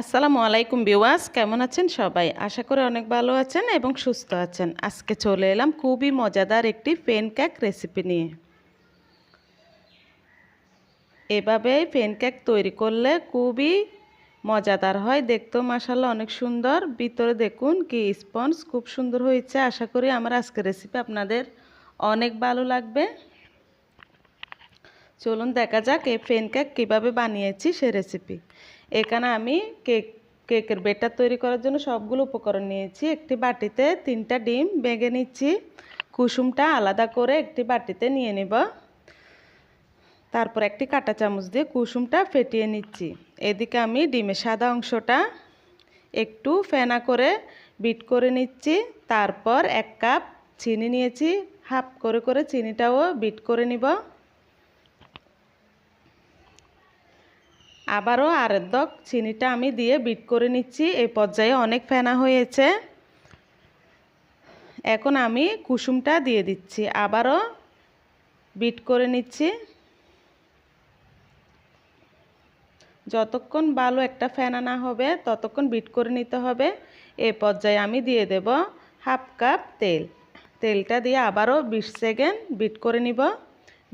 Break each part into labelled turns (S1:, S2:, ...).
S1: আসসালামু আলাইকুম বিওয়াস কেমন আছেন সবাই? আশা করি অনেক ভালো আছেন এবং সুস্থ আছেন। আজকে চলে এলাম খুবই মজাদার একটি পেন কেক রেসিপি নিয়ে। এভাবে পেন কেক তৈরি করলে খুবই মজাদার হয়। দেখতেও মাসাল্লাহ অনেক সুন্দর। ভিতরে দেখুন কি স্পঞ্জ খুব সুন্দর হয়েছে। আশা করি আমার আজকের রেসিপি আপনাদের অনেক ভালো লাগবে। চলুন দেখা যাক এই পেন কেক কীভাবে বানিয়েছি সে রেসিপি এখানে আমি কেক, কেকের বেটার তৈরি করার জন্য সবগুলো উপকরণ নিয়েছি। একটি বাটিতে তিনটা ডিম বেগে নিচ্ছি। কুসুমটা আলাদা করে একটি বাটিতে নিয়ে নেব। তারপর একটি কাঁটা চামচ দিয়ে কুসুমটা ফেটিয়ে নিচ্ছি। এদিকে আমি ডিমের সাদা অংশটা একটু ফেনা করে বিট করে নিচ্ছি। তারপর এক কাপ চিনি নিয়েছি। হাফ করে করে চিনিটাও বিট করে নিব। আবারও আরেক দক, চিনিটা আমি দিয়ে বিট করে নিচ্ছি। এই পর্যায়ে অনেক ফেনা হয়েছে। এখন আমি কুসুমটা দিয়ে দিচ্ছি। আবারও বিট করে নিচ্ছি। যতক্ষণ ভালো একটা ফেনা না হবে, ততক্ষণ বিট করে নিতে হবে। এ পর্যায়ে আমি দিয়ে দেব হাফ কাপ তেল। তেলটা দিয়ে আবারও বিশ সেকেন্ড বিট করে নিব।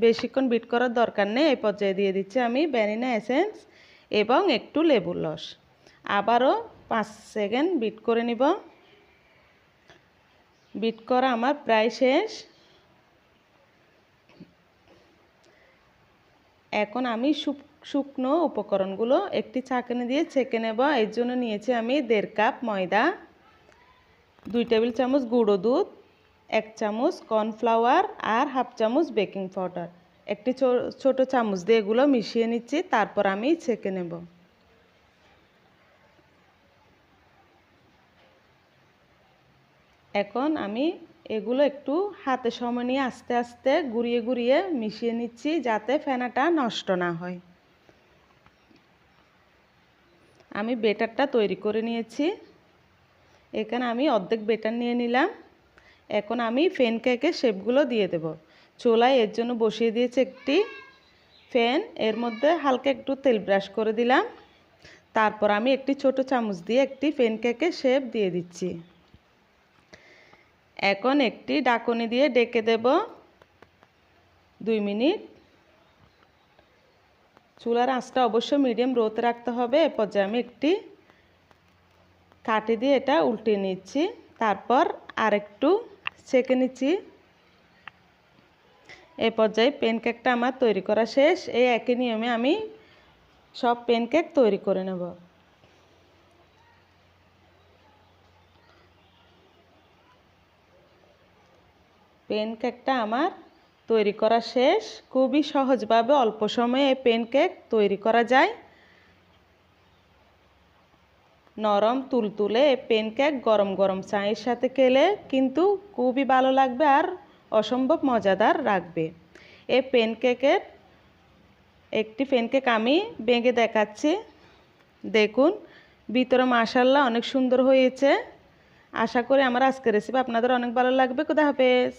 S1: বেশিক্ষণ বিট করার দরকার নেই। এই পর্যায়ে দিয়ে দিচ্ছি আমি ব্যানিনা এসেন্স। এবং একটু লেবুর রস। আবারও পাঁচ সেকেন্ড বিট করে নিব। বিট করা আমার প্রায় শেষ। এখন আমি শুকনো উপকরণগুলো একটি চাকনি দিয়ে ছেঁকে নেব। এর জন্য নিয়েছি আমি দেড় কাপ ময়দা, দুই টেবিল চামচ গুঁড়ো দুধ, এক চামচ কর্নফ্লাওয়ার আর হাফ চামচ বেকিং পাউডার। একটি ছোট চামচ দিয়ে এগুলো মিশিয়ে নিচ্ছি, তারপর আমি ছেঁকে নেব। এখন আমি এগুলো একটু হাতে সময় নিয়ে আস্তে আস্তে গুড়িয়ে গুড়িয়ে মিশিয়ে নিচ্ছি, যাতে ফেনাটা নষ্ট না হয়। আমি বেটারটা তৈরি করে নিয়েছি। এখানে আমি অর্ধেক বেটার নিয়ে নিলাম। এখন আমি ফেন কেকের শেপগুলো দিয়ে দেব। চোলায় এর জন্য বসিয়ে দিয়েছি একটি ফ্যান। এর মধ্যে হালকা একটু তেল ব্রাশ করে দিলাম। তারপর আমি একটি ছোট চামচ দিয়ে একটি ফেন কেকের শেপ দিয়ে দিচ্ছি। এখন একটি ডাকনি দিয়ে ডেকে দেব। দুই মিনিট। চুলার আঁচটা অবশ্যই মিডিয়াম রোতে রাখতে হবে। এ পর্যায়ে আমি একটি কাঠি দিয়ে এটা উল্টে নিচ্ছি। তারপর আরেকটু সেঁকে নিচ্ছি। এই পর্যায়ে প্যানকেকটা আমার তৈরি করা শেষ। এই একই নিয়মে আমি সব প্যানকেক তৈরি করে নেব। প্যানকেকটা আমার তৈরি করা শেষ। খুবই সহজভাবে অল্প সময়ে এই প্যানকেক তৈরি করা যায়। নরম তুলতুলে এই প্যানকেক গরম গরম চায়ের সাথে খেলে কিন্তু খুবই ভালো লাগবে আর অসম্ভব মজাদার রাখবে। এই প্যানকেকের একটি প্যানকেক আমি বেঁকে দেখাচ্ছি। দেখুন, ভিতরে মাসাল্লাহ অনেক সুন্দর হয়েছে। আশা করি আমার আজকের রেসিপি আপনাদের অনেক ভালো লাগবে। কোথা হাফেজ।